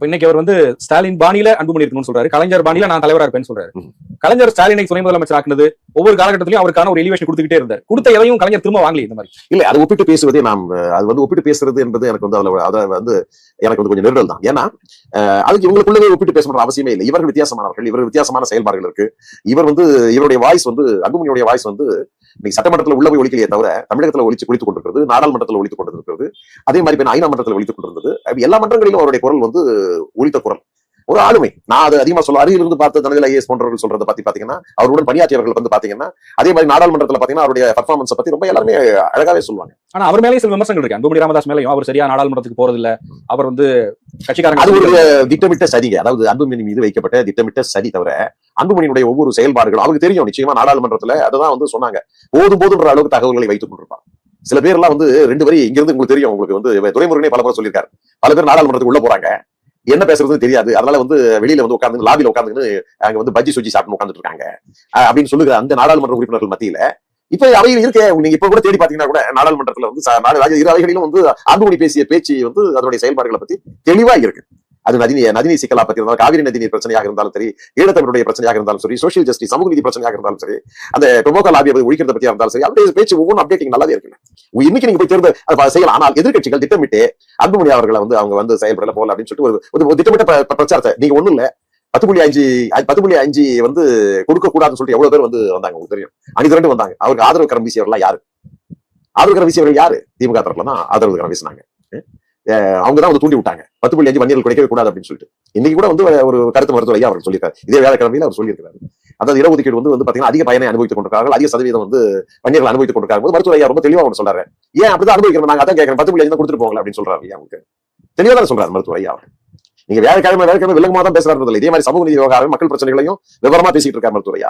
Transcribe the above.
இப்ப இன்னைக்கு அவர் வந்து ஸ்டாலின் பாணியில அன்புமணி இருக்கணும்னு சொல்றாரு. கலைஞர் பாணியில நான் தலைவரா இருப்பேன்னு சொல்றாரு. கலைஞர் ஸ்டாலினை துணை முதலமைச்சர் ஆக்குனது ஒவ்வொரு காலகட்டத்திலயும் அவருக்கான ஒரு எலிவேஷன் கொடுத்துக்கிட்டே இருந்தார். கொடுத்த எதையும் கலைஞர் திரும்ப வாங்கல இந்த மாதிரி. இல்ல அது ஒப்பிட்டு பேசுவதே நாம் அது வந்து ஒப்பிட்டு பேசுறது என்பது எனக்கு வந்து அதுல அதை வந்து எனக்கு வந்து கொஞ்சம் நெருடல் தான். ஏன்னா அதுக்கு இவங்களுக்குள்ளவே ஒப்பிட்டு பேசணுன்ற அவசியமே இல்லை. இவர்கள் வித்தியாசமானவர்கள் இவர்கள் வித்தியாசமான செயல்பாடுகள் இருக்கு. இவர் வந்து இவருடைய வாய்ஸ் வந்து அன்புமணியுடைய வாய்ஸ் வந்து இன்னைக்கு சட்டமன்றத்துல உள்ள போய் ஒழிக்கலையே தவிர தமிழகத்துல ஒழிச்சு ஒழித்துக் கொண்டிருக்கிறது நாடாளுமன்றத்தில் ஒழித்துக் கொண்டிருக்கிறது அதே மாதிரி ஐநா மன்றத்தில் ஒழித்துக் கொண்டிருந்தது. எல்லா மன்றங்களிலும் அவருடைய குரல் வந்து ஒழித்த குரல். ஒரு ஆளுமை. நான் அது அதிகமா சொல்ல அருகிலிருந்து பார்த்த தனதில் ஐஏஎஸ் போன்றவர்கள் சொல்றதை பத்தி பாத்தீங்கன்னா அவருடன் பணியாற்றியவர்கள் வந்து பாத்தீங்கன்னா அதே மாதிரி நாடாளுமன்றத்துல பாத்தீங்கன்னா அவருடைய பர்ஃபார்மன்ஸை பத்தி ரொம்ப எல்லாருமே அழகாவே சொல்லுவாங்க. ஆனா அவர் மேலேயும் சில விமர்சனங்கள் இருக்கு. அன்புமணி ராமதாஸ் மேலேயும் அவர் சரியா நாடாளுமன்றத்துக்கு போறது இல்ல அவர் வந்து கட்சிக்காரங்க அது ஒரு திட்டமிட்ட சதிங்க அதாவது அன்புமணி மீது வைக்கப்பட்ட திட்டமிட்ட சதி தவிர அன்புமணியுடைய ஒவ்வொரு செயல்பாடுகளும் அவருக்கு தெரியும் நிச்சயமா நாடாளுமன்றத்துல அதுதான் வந்து சொன்னாங்க. போதும் போதுன்ற அளவுக்கு தகவல்களை வைத்துக் கொண்டிருப்பார் சில பேர் எல்லாம் வந்து ரெண்டு வரி இங்க இருந்து உங்களுக்கு தெரியும் உங்களுக்கு வந்து துறைமுருகனே பல முறை சொல்லியிருக்காரு. பல பேர் நாடாளுமன்றத்துக்கு உள்ள போறாங்க. என்ன பேசுறதுன்னு தெரியாது. அதனால வந்து வெளியில வந்து உட்கார்ந்து லாபியில உட்கார்ந்து அங்க வந்து பஜ்ஜி சுஜி சாப்பிட்டு உட்கார்ந்துட்டு இருக்காங்க. அப்படின்னு சொல்லுகிற அந்த நாடாளுமன்ற உறுப்பினர்கள் மத்தியில இப்ப அவையில் இருக்க நீங்க இப்ப கூட தேடி பாத்தீங்கன்னா கூட நாடாளுமன்றத்துல வந்து இரு அவைகளிலும் வந்து அன்புமணி பேசிய பேச்சு வந்து அதனுடைய செயல்பாடுகளை பத்தி தெளிவா இருக்கு. அது நதினி நதிநீர் சிக்கலா பத்தி இருந்தாலும் காவிரி நதிநீர் பிரச்சனையாக இருந்தாலும் சரி ஈழத்தமிழுடைய பிரச்சனையாக இருந்தாலும் சரி சோஷியல் ஜஸ்டிஸ் சமூக நீதி பிரச்சனையாக இருந்தாலும் சரி அந்த டொமோக்கோ லாபி ஒழிக்கிறத பத்தியா இருந்தாலும் சரி அப்படியே பேச்சு ஒவ்வொன்றும் அப்டேட்டிங் நல்லாவே இருக்கு இன்னைக்கு நீங்க போய் தேர்ந்து செய்யலாம். ஆனால் எதிர்கட்சிகள் திட்டமிட்டு அன்புமணி அவர்களை வந்து அவங்க வந்து செயல்படல போல அப்படின்னு சொல்லிட்டு ஒரு- திட்டமிட்ட பிரச்சாரத்தை நீங்க ஒண்ணும் இல்ல பத்து புள்ளி அஞ்சு பத்து புள்ளி அஞ்சு வந்து கொடுக்க கூடாதுன்னு சொல்லிட்டு எவ்வளவு பேர் வந்து வந்தாங்க உங்களுக்கு தெரியும். அணி திரண்டு வந்தாங்க. அவருக்கு ஆதரவு கரம் வீசியவர்கள் யாரு? ஆதரவு கரம் வீசியவர்கள் யாரு? திமுக தரப்புல தான் ஆதரவு கரம் வீசினாங்க அவங்க தான் வந்து தூண்டி விட்டாங்க. பத்து புள்ளி அஞ்சு வன்னியர்கள் கிடைக்கவே கூடாது அப்படின்னு சொல்லிட்டு. இன்னைக்கு கூட வந்து ஒரு கருத்து மருத்துவ ஐயா அவர் சொல்லியிருக்காரு. இதே வேலைக்கிழமையில அவர் சொல்லியிருக்காரு அதாவது இடஒதுக்கீடு வந்து வந்து பாத்தீங்கன்னா அதிக பயனை அனுபவித்துக் கொண்டிருக்காங்க அதிக சதவீதம் வந்து வன்னியர்கள் அனுபவித்துக் கொண்டிருக்காங்க போது மருத்துவர் ஐயா ரொம்ப தெளிவா ஒன்று சொல்றாரு. ஏன் அப்படிதான் அனுபவிக்கிறோம் நாங்க அதான் கேட்கறோம் பத்து புள்ளி அஞ்சு தான் கொடுத்துட்டு போங்களா அப்படின்னு சொல்றாரு ஐயா அவங்களுக்கு தெளிவா தான் சொல்றாரு மருத்துவ ஐயா அவர். நீங்க வேலைக்கிழமை வேலைக்கிழமை விலங்குமா தான் பேசுறாரு இதே மாதிரி சமூக நீதி விவகாரம் மக்கள் பிரச்சனைகளையும் விவரமா பேசிட்டு இருக்காரு மருத்துவ ஐயா.